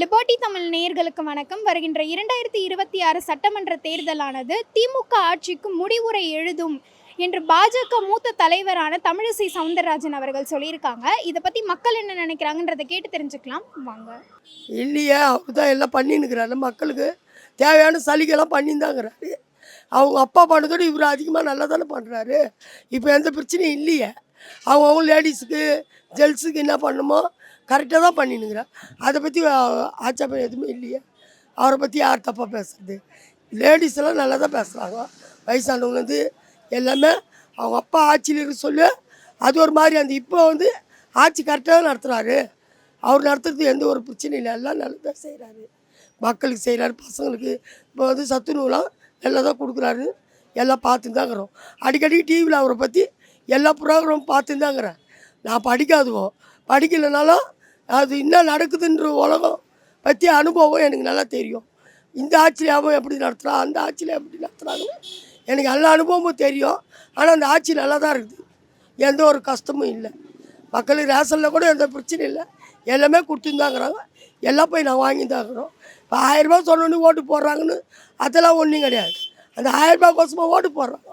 Liberty Tamil நேயர்களுக்கு வணக்கம். வருகின்ற இரண்டாயிரத்தி இருபத்தி ஆறு சட்டமன்ற தேர்தலானது திமுக ஆட்சிக்கு முடிவுரை எழுதும் என்று பாஜக மூத்த தலைவரான தமிழிசை சவுந்தரராஜன் அவர்கள் சொல்லியிருக்காங்க. இதை பற்றி மக்கள் என்ன நினைக்கிறாங்கன்றதை கேட்டு தெரிஞ்சுக்கலாம். வாங்க. இல்லையே அவர் தான் எல்லாம் பண்ணின்னுக்கிறாரு. மக்களுக்கு தேவையான சலுகைலாம் பண்ணியிருந்தாங்கிறாரு அவங்க அப்பா பண்ணதோடு இவர் அதிகமாக நல்லா தானே பண்ணுறாரு இப்போ எந்த பிரச்சனையும் இல்லையே. அவங்க அவங்க லேடிஸுக்கு ஜென்ஸுக்கு என்ன பண்ணுமோ கரெக்டாக தான் பண்ணினுங்கிறார் அதை பற்றி ஆட்சேபம் எதுவுமே இல்லையே. அவரை பற்றி யார் தப்பாக பேசுறது? லேடிஸ் எல்லாம் நல்லா தான் பேசுகிறாங்க வயசானவங்கலேருந்து எல்லாமே அவங்க அப்பா ஆட்சியில் இருக்க சொல்லி அது ஒரு மாதிரி அந்த இப்போ வந்து ஆட்சி கரெக்டாக தான் நடத்துகிறாரு அவர் நடத்துறது எந்த ஒரு பிரச்சனையும் இல்லை. எல்லாம் நல்லதாக செய்கிறாரு மக்களுக்கு செய்கிறாரு பசங்களுக்கு. இப்போ வந்து சத்துணவுலாம் நல்லா தான் கொடுக்குறாரு. எல்லாம் பார்த்துன்னு தாங்கிறோம் அடிக்கடி டிவியில் அவரை பற்றி எல்லா ப்ரோக்ராமும் பார்த்துன்னு தாங்கிறேன் நான் படிக்காதுவோ படிக்கலைனாலும் அது என்ன நடக்குதுன்ற உலகம் பற்றி அனுபவம் எனக்கு நல்லா தெரியும். இந்த ஆட்சியாகவும் எப்படி நடத்துகிறான் அந்த ஆட்சியில் எப்படி நடத்துகிறாங்க எனக்கு எல்லா அனுபவமும் தெரியும். ஆனால் அந்த ஆட்சி நல்லா தான் இருக்குது. எந்த ஒரு கஷ்டமும் இல்லை. மக்களுக்கு ரேஷனில் கூட எந்த பிரச்சனையும் இல்லை. எல்லாமே கொடுத்துருந்தாங்கிறாங்க எல்லாம் போய் நான் வாங்கி தாங்கிறோம் இப்போ ஆயிரரூபா சொன்னோன்னு ஓட்டு போடுறாங்கன்னு அதெல்லாம் ஒன்றும் கிடையாது. அந்த ஆயிரரூபா கோசமாக ஓட்டு போடுறாங்க.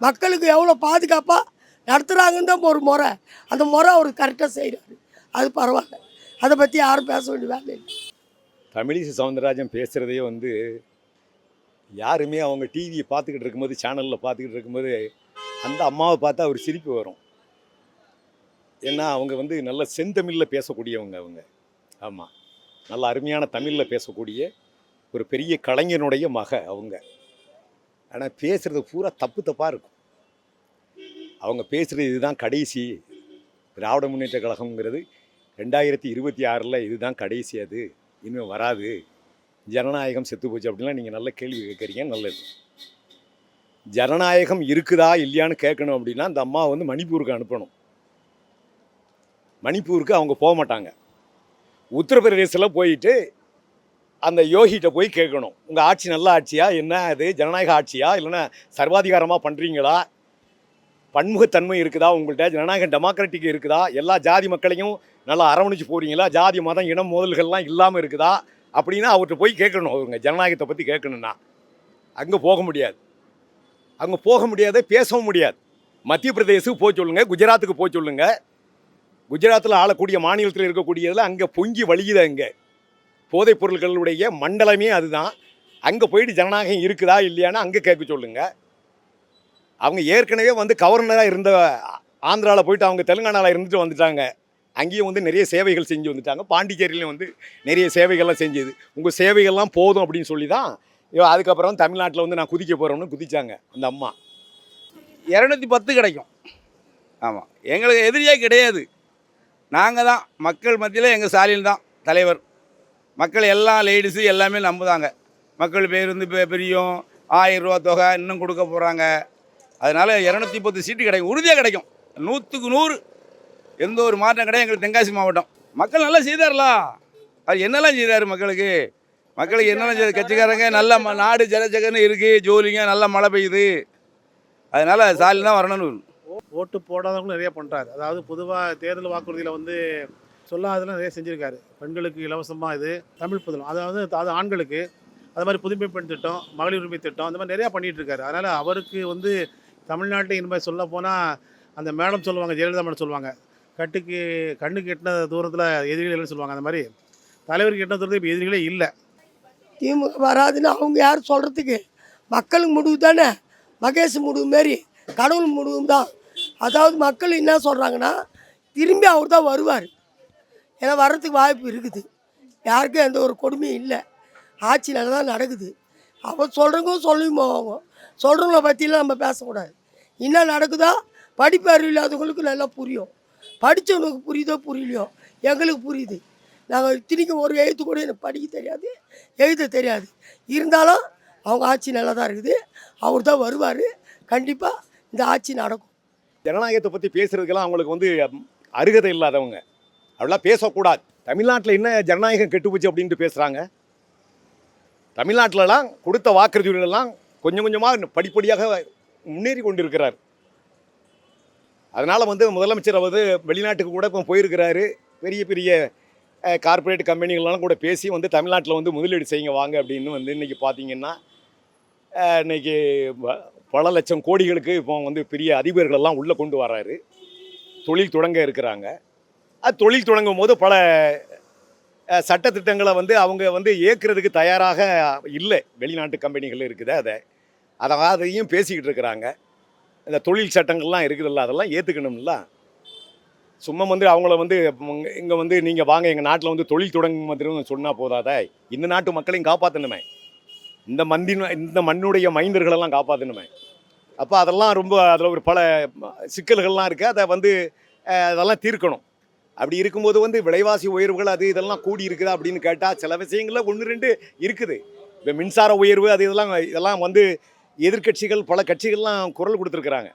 மக்களுக்கு எவ்வளோ பாதுகாப்பாக நடத்துகிறாங்கன்னு தான் ஒரு முறை. அந்த முறை அவர் கரெக்டாக செய்கிறாரு அது பரவாயில்ல. அதை பற்றி யாரும் பேச வேண்டிய வேலை இல்லை. தமிழிசை சவுந்தரராஜன் பேசுகிறதே வந்து யாருமே அவங்க டிவியை பார்த்துக்கிட்டு இருக்கும்போது சேனலில் பார்த்துக்கிட்டு இருக்கும்போது அந்த அம்மாவை பார்த்தா ஒரு சிரிப்பு வரும். ஏன்னா அவங்க வந்து நல்ல செந்தமிழில் பேசக்கூடியவங்க அவங்க. ஆமாம் நல்ல அருமையான தமிழில் பேசக்கூடிய ஒரு பெரிய கலைஞனுடைய மக அவங்க. ஆனால் பேசுகிறது பூரா தப்பு தப்பாக இருக்கும். அவங்க பேசுகிறது இதுதான் கடைசி. திராவிட முன்னேற்ற கழகம்ங்கிறது ரெண்டாயிரத்தி இருபத்தி ஆறில் இதுதான் கடைசி அது. இனிமேல் வராது. ஜனநாயகம் செத்து போச்சு அப்படின்லாம் நீங்கள் நல்ல கேள்வி கேட்குறீங்க நல்லது. ஜனநாயகம் இருக்குதா இல்லையான்னு கேட்கணும் அப்படின்னா அந்த அம்மா வந்து மணிப்பூருக்கு அனுப்பணும். மணிப்பூருக்கு அவங்க போக மாட்டாங்க. உத்தரப்பிரதேசில் போயிட்டு அந்த யோகிட்ட போய் கேட்கணும். உங்கள் ஆட்சி நல்ல ஆட்சியா? என்ன அது? ஜனநாயக ஆட்சியா? இல்லைன்னா சர்வாதிகாரமாக பண்ணுறீங்களா பன்முகத்தன்மை இருக்குதா? உங்கள்கிட்ட ஜனநாயக டெமோக்ராட்டிக் இருக்குதா? எல்லா ஜாதி மக்களையும் நல்லா அரவணைச்சு போகிறீங்களா ஜாதி மதம் இனம் மோதல்கள்லாம் இல்லாமல் இருக்குதா? அப்படின்னா அவர்கிட்ட போய் கேட்கணும். அவங்க ஜனநாயகத்தை பற்றி கேட்கணுன்னா அங்கே போக முடியாது. அங்கே போக முடியாது பேசவும் முடியாது. மத்திய பிரதேசுக்கு போக சொல்லுங்கள் குஜராத்துக்கு போக சொல்லுங்கள் குஜராத்தில் ஆளக்கூடிய மாநிலத்தில் இருக்கக்கூடியதில் அங்கே பொங்கி வழியுது அங்கே. போதைப் பொருட்களுடைய மண்டலமே அதுதான். அங்கே போயிட்டு ஜனநாயகம் இருக்குதா இல்லையான்னு அங்கே கேட்க சொல்லுங்கள் அவங்க ஏற்கனவே வந்து கவர்னராக இருந்த ஆந்திராவில் போயிட்டு அவங்க தெலுங்கானாவில் இருந்துட்டு வந்துட்டாங்க. அங்கேயும் வந்து நிறைய சேவைகள் செஞ்சு வந்துட்டாங்க. பாண்டிச்சேரியிலையும் வந்து நிறைய சேவைகள்லாம் செஞ்சது. உங்கள் சேவைகள்லாம் போதும் அப்படின்னு சொல்லி தான் அதுக்கப்புறம் தமிழ்நாட்டில் வந்து நான் குதிக்க போகிறோம்னு குதிச்சாங்க அந்த அம்மா. இரநூத்தி பத்து கிடைக்கும். ஆமாம் எங்களுக்கு எதிரியே கிடையாது. நாங்கள் தான் மக்கள் மத்தியில் எங்கள் ஸ்டாலின் தான் தலைவர். மக்கள் எல்லாம் லேடிஸு எல்லாமே நம்புதாங்க. மக்கள் பேர் வந்து பெ- பெரியும் ஆயிரம் ரூபா தொகை இன்னும் கொடுக்க போகிறாங்க அதனால் இரநூத்தி பத்து சீட்டு கிடைக்கும் உறுதியாக கிடைக்கும். நூற்றுக்கு நூறு. எந்த ஒரு மாற்றம் கிடையாது. எங்களுக்கு தென்காசி மாவட்டம். மக்கள் நல்லா செய்தார்ல அவர் என்னெல்லாம் செய்தார் மக்களுக்கு? மக்களுக்கு என்னெல்லாம் செய்தார்? கட்சிக்காரங்க நல்ல நாடு ஜனஜகன்னு இருக்குது ஜோலிங்க நல்லா மழை பெய்யுது. அதனால் ஸ்டாலின் தான் வரணும்னு ஓட்டு போடாதவங்களும் நிறைய பண்ணுறாரு அதாவது பொதுவாக தேர்தல் வாக்குறுதியில் வந்து சொல்லாதெல்லாம் நிறைய செஞ்சுருக்காரு. பெண்களுக்கு இலவசமாக இது தமிழ் புதலம் அதாவது அது ஆண்களுக்கு. அது மாதிரி புதுமை பெண் திட்டம் மகளிர் உரிமை திட்டம் அந்த மாதிரி நிறையா பண்ணிகிட்டு இருக்காரு. அதனால் அவருக்கு வந்து தமிழ்நாட்டில் இனிமேல் சொல்ல போனால் அந்த மேடம் சொல்லுவாங்க ஜெயலலிதா மேடம் சொல்லுவாங்க கட்டுக்கு கண்ணுக்கு எட்டின தூரத்தில் எதிரிகள் சொல்லுவாங்க. அந்த மாதிரி தலைவருக்கு எட்டின தூரத்தில் இப்போ எதிரிகளே இல்லை. திமுக வராதுன்னு அவங்க யார் சொல்கிறதுக்கு மக்களுக்கு முடிவு தானே? மகேஷ் முடிவு மாரி கடவுள் முடிவு தான். அதாவது மக்கள் என்ன சொல்கிறாங்கன்னா திரும்பி அவர் தான் வருவார். ஏன்னா வர்றதுக்கு வாய்ப்பு இருக்குது. யாருக்கும் எந்த ஒரு கொடுமையும் இல்லை. ஆட்சி நல்லா தான் நடக்குது. அவர் சொல்கிறவங்க சொல்லி போவாங்க. சொல்கிறவங்கள பற்றிலாம் நம்ம பேசக்கூடாது. என்ன நடக்குதோ படிப்பு அறிவு இல்லாதவங்களுக்கு நல்லா புரியும். படித்தவனுக்கு புரியுதோ புரியலையோ? எங்களுக்கு புரியுது. நாங்கள் இத்தனைக்கும் ஒரு எழுத்து கூட எனக்கு படிக்க தெரியாது எழுத தெரியாது. இருந்தாலும் அவங்க ஆட்சி நல்லா தான் இருக்குது. அவர் தான் வருவார். கண்டிப்பாக இந்த ஆட்சி நடக்கும். ஜனநாயகத்தை பற்றி பேசுறதுக்கெல்லாம் அவங்களுக்கு வந்து அருகதை இல்லாதவங்க. அப்படிலாம் பேசக்கூடாது. தமிழ்நாட்டில் என்ன ஜனநாயகம் கெட்டு போச்சு அப்படின்ட்டு பேசுகிறாங்க தமிழ்நாட்டிலலாம் கொடுத்த வாக்குறுதிகளெல்லாம் கொஞ்சம் கொஞ்சமாக படிப்படியாக முன்னேறி கொண்டிருக்கிறார். அதனால் வந்து முதலமைச்சர் வந்து வெளிநாட்டுக்கு கூட இப்போ போயிருக்கிறாரு. பெரிய பெரிய கார்ப்பரேட் கம்பெனிகள்லாம் கூட பேசி வந்து தமிழ்நாட்டில் வந்து முதலீடு செய்யுங்க வாங்க அப்படின்னு வந்து இன்றைக்கி பார்த்தீங்கன்னா இன்றைக்கி இன்னைக்கு பல லட்சம் கோடிகளுக்கு இப்போ வந்து பெரிய அதிபர்களெல்லாம் உள்ளே கொண்டு வராரு. தொழில் தொடங்க இருக்கிறாங்க. அது தொழில் தொடங்கும் போது பல சட்டத்திட்டங்களை வந்து அவங்க வந்து ஏற்கிறதுக்கு தயாராக இல்லை. வெளிநாட்டு கம்பெனிகள் இருக்குது அதை. அதை அதையும் பேசிக்கிட்டு இருக்கிறாங்க. இந்த தொழில் சட்டங்கள்லாம் இருக்குதுல்ல அதெல்லாம் ஏற்றுக்கணும்ல சும்மா வந்து அவங்கள வந்து இங்கே வந்து நீங்கள் வாங்க எங்கள் நாட்டில் வந்து தொழில் தொடங்கும் மாதிரி சொன்னால் போதாத? இந்த நாட்டு மக்களையும் காப்பாற்றணுமே இந்த மந்தின் இந்த மண்ணுடைய மைந்தர்களெல்லாம் காப்பாற்றணுமே அப்போ அதெல்லாம் ரொம்ப அதில் ஒரு பல சிக்கல்கள்லாம் இருக்குது அதை வந்து அதெல்லாம் தீர்க்கணும். அப்படி இருக்கும்போது வந்து விலைவாசி உயர்வுகள் அது இதெல்லாம் கூடி இருக்குதா அப்படின்னு கேட்டால் சில விஷயங்களில் ஒன்று ரெண்டு இருக்குது. இப்போ மின்சார உயர்வு அது இதெல்லாம் இதெல்லாம் வந்து எதிர்க்கட்சிகள் பல கட்சிகள்லாம் குரல் கொடுத்துருக்குறாங்க.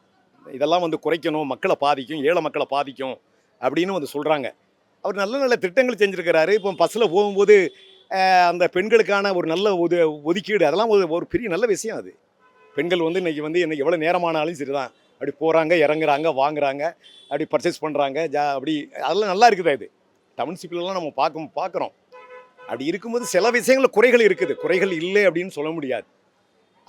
இதெல்லாம் வந்து குறைக்கணும் மக்களை பாதிக்கும் ஏழை மக்களை பாதிக்கும் அப்படின்னு வந்து சொல்கிறாங்க அவர் நல்ல நல்ல திட்டங்கள் செஞ்சுருக்கிறாரு. இப்போ பஸ்ஸில் போகும்போது அந்த பெண்களுக்கான ஒரு நல்ல ஒது ஒதுக்கீடு அதெல்லாம் ஒரு ஒரு பெரிய நல்ல விஷயம் அது. பெண்கள் வந்து இன்றைக்கி வந்து இன்னைக்கு எவ்வளோ நேரமானாலும் சரி தான் அப்படி போகிறாங்க இறங்குறாங்க வாங்குறாங்க அப்படி பர்ச்சேஸ் பண்ணுறாங்க ஜா அப்படி அதெல்லாம் நல்லா இருக்குதா இது. டவுன்ஷிப்லலாம் நம்ம பார்க்க பார்க்குறோம். அப்படி இருக்கும்போது சில விஷயங்களில் குறைகள் இருக்குது. குறைகள் இல்லை அப்படின்னு சொல்ல முடியாது.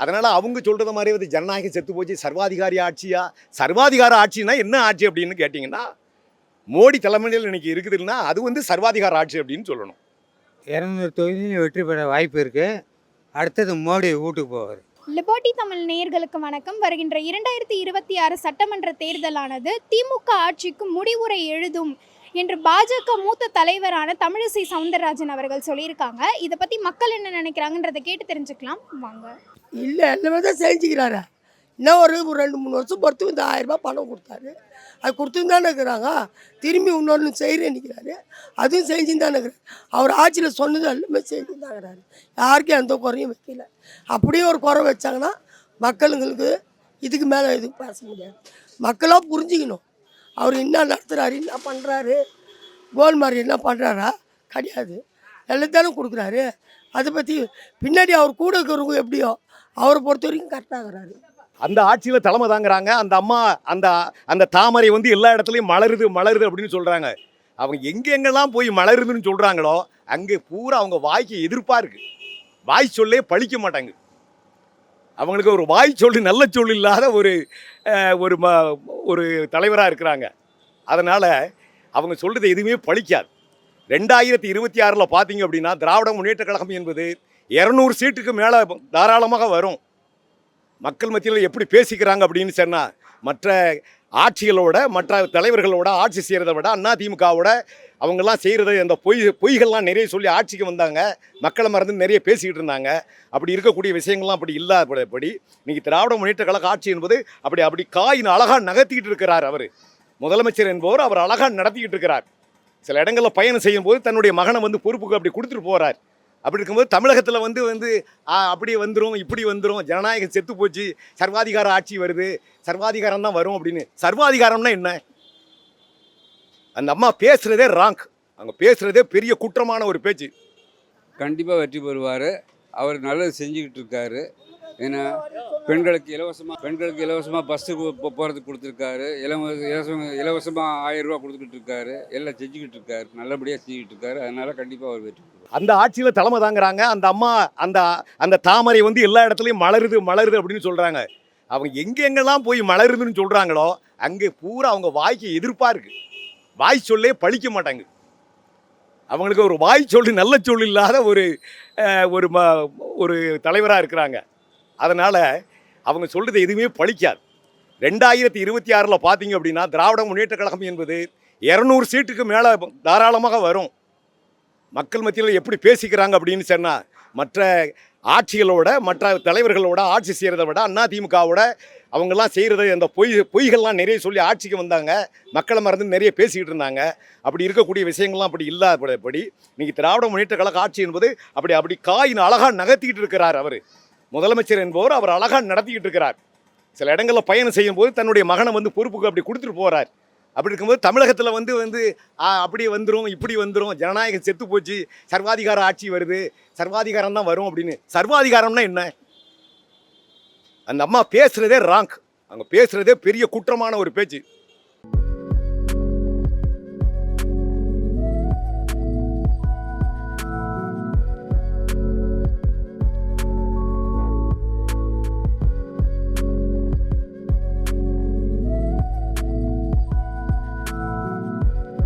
அதனால் அவங்க சொல்கிறது மாதிரி வந்து ஜனநாயகம் செத்து போச்சு. சர்வாதிகாரி ஆட்சியா? சர்வாதிகார ஆட்சினா என்ன ஆட்சி அப்படின்னு கேட்டிங்கன்னா மோடி தலைமையில் இன்னைக்கு இருக்குதுன்னா அது வந்து சர்வாதிகார ஆட்சி அப்படின்னு சொல்லணும். இரநூறு தொகுதியிலும் வெற்றி பெற வாய்ப்பு இருக்குது அடுத்தது மோடி வீட்டுக்கு போவார். லிபர்டி தமிழ் நேயர்களுக்கு வணக்கம். வருகின்ற இரண்டாயிரத்தி இருபத்தி ஆறு சட்டமன்ற தேர்தலானது திமுக ஆட்சிக்கு முடிவுரை எழுதும் என்று பாஜக மூத்த தலைவரான தமிழிசை சவுந்தரராஜன் அவர்கள் சொல்லியிருக்காங்க. இதை பற்றி மக்கள் என்ன நினைக்கிறாங்கன்றதை கேட்டு தெரிஞ்சுக்கலாம். வாங்க. இல்லை எல்லாமே தான் செஞ்சுக்கிறாரு? இன்னும் ஒரு ஒரு ரெண்டு மூணு வருஷம் பொறுத்து இந்த ஆயிரரூபா பணம் கொடுத்தாரு. அது கொடுத்துன்னு தானே இருக்கிறாங்க. திரும்பி இன்னொன்று செய்கிறேன் நிற்கிறாரு அதுவும் செஞ்சுன்னு தானே இருக்கிறாரு. அவர் ஆட்சியில் சொன்னது எல்லாமே செஞ்சு தான் யாருக்கும் எந்த குறையும் வைக்கல. அப்படியே ஒரு குறை வச்சாங்கன்னா மக்களுங்களுக்கு இதுக்கு மேலே எதுவும் பேச முடியாது. மக்களாக புரிஞ்சுக்கணும். அவர் என்ன நடத்துகிறாரு என்ன பண்ணுறாரு கோல்மாரி என்ன பண்ணுறாரா கிடையாது. எல்லாத்தாலும் கொடுக்குறாரு. அதை பற்றி பின்னாடி அவர் கூட இருக்கிறவங்க எப்படியோ அவரை பொறுத்த வரைக்கும் கரெக்டாக அந்த ஆட்சியில் தலைமை தாங்குறாங்க. அந்த அம்மா அந்த அந்த தாமரை வந்து எல்லா இடத்துலையும் மலருது மலருது அப்படின்னு சொல்கிறாங்க அவங்க எங்கெங்கெல்லாம் போய் மலருதுன்னு சொல்கிறாங்களோ அங்கே பூரா அவங்க வாய்க்கு எதிர்ப்பாக இருக்குது வாய் சொல்லே பழிக்க மாட்டாங்க. அவங்களுக்கு ஒரு வாய் சொல்லு நல்ல சொல் இல்லாத ஒரு ஒரு ம ஒரு தலைவராக இருக்கிறாங்க. அதனால் அவங்க சொல்கிறது எதுவுமே பழிக்காது. ரெண்டாயிரத்தி இருபத்தி ஆறில் பார்த்தீங்க அப்படின்னா திராவிட முன்னேற்ற கழகம் என்பது இரநூறு சீட்டுக்கு மேலே தாராளமாக வரும். மக்கள் மத்தியில் எப்படி பேசிக்கிறாங்க அப்படின்னு சொன்னால் மற்ற ஆட்சிகளோட மற்ற தலைவர்களோட ஆட்சி செய்கிறத விட அண்ணா திமுகவோட அவங்கெல்லாம் செய்கிறது அந்த பொய் பொய்கள்லாம் நிறைய சொல்லி ஆட்சிக்கு வந்தாங்க. மக்களை மறந்து நிறைய பேசிக்கிட்டு இருந்தாங்க. அப்படி இருக்கக்கூடிய விஷயங்கள்லாம் அப்படி இல்லாதபடி இன்றைக்கி திராவிட முன்னேற்ற கழக ஆட்சி என்பது அப்படி அப்படி காயின் அழகாக நகர்த்திக்கிட்டு இருக்கிறார் அவர். முதலமைச்சர் என்பவர் அவர் அழகாக நடத்திக்கிட்டு இருக்கிறார். சில இடங்களில் பயணம் செய்யும்போது தன்னுடைய மகனை வந்து பொறுப்புக்கு அப்படி கொடுத்துட்டு போகிறார் அப்படி இருக்கும்போது தமிழகத்தில் வந்து வந்து ஆ, அப்படி வந்துடும் இப்படி வந்துடும் ஜனநாயகம் செத்து போச்சு சர்வாதிகார ஆட்சி வருது சர்வாதிகாரம் தான் வரும் அப்படின்னு. சர்வாதிகாரம்னா என்ன? அந்த அம்மா பேசுகிறதே ராங் அவங்க பேசுகிறதே பெரிய குற்றமான ஒரு பேச்சு. கண்டிப்பாக வெற்றி பெறுவார். அவர் நல்லது செஞ்சுக்கிட்டு இருக்காரு. ஏன்னா பெண்களுக்கு இலவசமாக பெண்களுக்கு இலவசமாக பஸ்ஸு போகிறதுக்கு கொடுத்துருக்காரு. இலவச இலவசம் இலவசமாக ஆயிரம் ரூபா கொடுத்துக்கிட்டு இருக்காரு. எல்லாம் செஞ்சுக்கிட்டு இருக்காரு. நல்லபடியாக செஞ்சுக்கிட்டு இருக்காரு. அதனால கண்டிப்பாக அவர் வெற்றி அந்த ஆட்சியில் தலைமை தாங்குறாங்க. அந்த அம்மா அந்த அந்த தாமரை வந்து எல்லா இடத்துலையும் மலருது மலருது அப்படின்னு சொல்கிறாங்க அவங்க எங்கெங்கெல்லாம் போய் மலருதுன்னு சொல்கிறாங்களோ அங்கே பூரா அவங்க வாய்க்கு எதிர்ப்பாக இருக்குது வாய் சொல்லே பழிக்க மாட்டாங்க. அவங்களுக்கு ஒரு வாய் சொல்லு நல்ல சொல் இல்லாத ஒரு ஒரு ம ஒரு தலைவராக இருக்கிறாங்க. அதனால் அவங்க சொல்கிறது எதுவுமே பழிக்காது. ரெண்டாயிரத்தி இருபத்தி ஆறில் பார்த்தீங்க அப்படின்னா திராவிட முன்னேற்ற கழகம் என்பது இரநூறு சீட்டுக்கு மேலே தாராளமாக வரும். மக்கள் மத்தியில் எப்படி பேசிக்கிறாங்க அப்படின்னு சொன்னால் மற்ற ஆட்சிகளோட மற்ற தலைவர்களோட ஆட்சி செய்கிறத விட அண்ணா திமுகவோட அவங்கெல்லாம் செய்கிறது அந்த பொய் பொய்கள்லாம் நிறைய சொல்லி ஆட்சிக்கு வந்தாங்க. மக்களை மறந்து நிறைய பேசிக்கிட்டு இருந்தாங்க. அப்படி இருக்கக்கூடிய விஷயங்கள்லாம் அப்படி இல்லாதபடி இன்றைக்கி திராவிட முன்னேற்ற கழக ஆட்சி என்பது அப்படி அப்படி காயின் அழகாக நகர்த்திக்கிட்டு இருக்கிறார் அவர். முதலமைச்சர் என்பவர் அவர் அழகாக நடத்திக்கிட்டு இருக்கிறார். சில இடங்களில் பயணம் செய்யும் போது தன்னுடைய மகனை வந்து பொறுப்புக்கு அப்படி கொடுத்துட்டு போகிறார் அப்படி இருக்கும்போது தமிழகத்தில் வந்து வந்து ஆ, அப்படி வந்துடும் இப்படி வந்துடும் ஜனநாயகம் செத்து போச்சு சர்வாதிகார ஆட்சி வருது சர்வாதிகாரம் தான் வரும் அப்படின்னு. சர்வாதிகாரம்னா என்ன? அந்த அம்மா பேசுகிறதே ராங்க் அவங்க பேசுகிறதே பெரிய குற்றமான ஒரு பேச்சு.